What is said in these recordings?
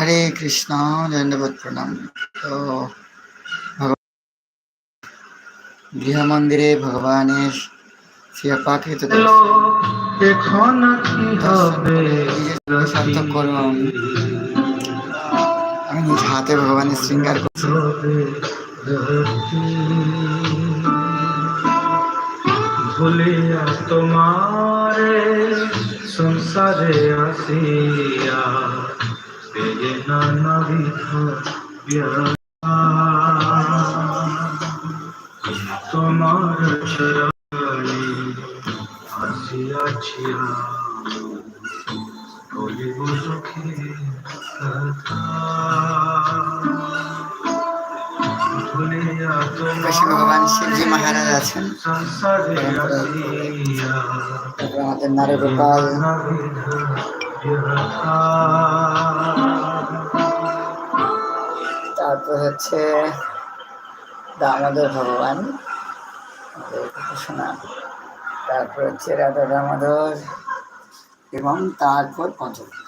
হরে কৃষ্ণ ধন্যবাদ প্রণাম। তো গৃহ মন্দিরে ভগবানের হবে? সার্থক করলাম আমি নিজ হাতে ভগবানের শৃঙ্গার করছি। ভুলিয়া তোমারে সংসারে আসিয়া পেয়ে নানাবিধ ব্যথা। তোমার চরণে আসিয়াছি বলিব সুখী কথা ভগবান শিবজি মহারাজ আছেন আমাদের নারগোপাল তারপর হচ্ছে দামোদর ভগবান। শোনা। তারপর হচ্ছে রাধা দামোদর এবং তারপর পঞ্চমুখ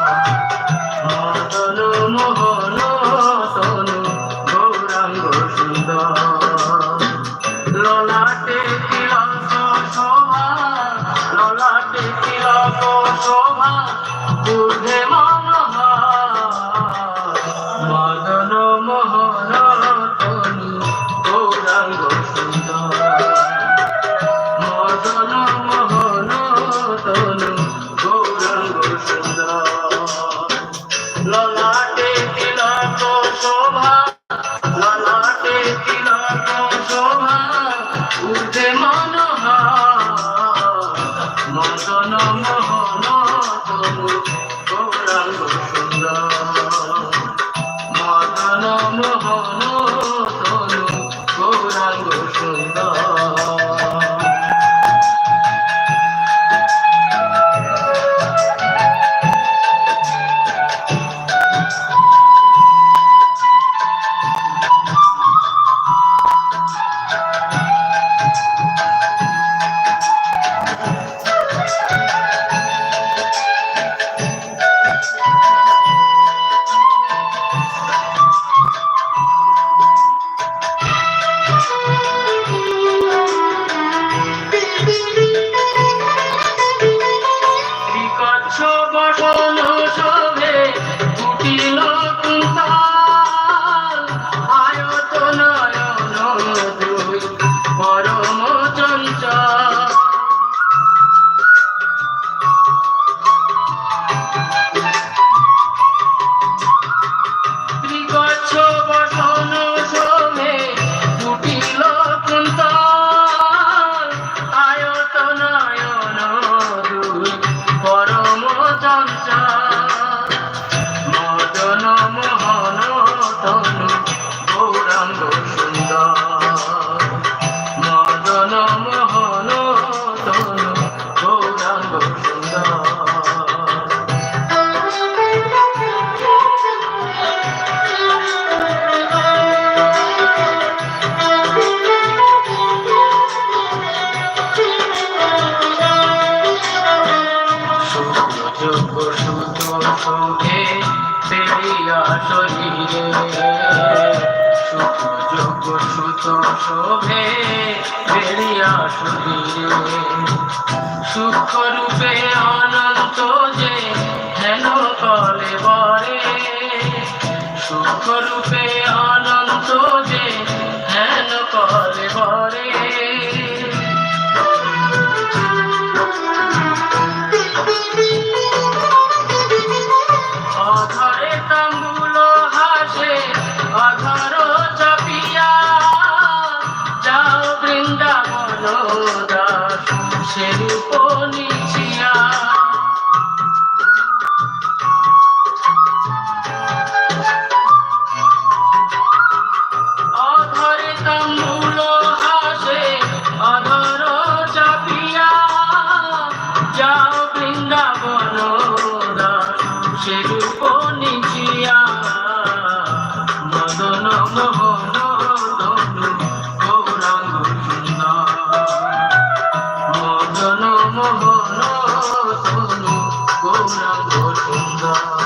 ললাটে তিলক শোভা মনোহর। মদন মোহন তনু, গৌরাঙ্গ সুন্দর। মদন মোহন তনু গৌরাঙ্গ সুন্দর ললাটে তিলক শোভা ললাটে তিলক শোভা উঠে মনোহর। মদন মোহন তবু গৌরাঙ্গ সুন্দর। শরীরে যোগ্য সুত শোভে বেরিয়া শরীরে সূক্ষ্ম রূপে অনন্ত যে হেন কলে বরে। সূক্ষ্ম রূপে যাও বৃন্দাবন সেরূপ নিচিয়া 감사합니다.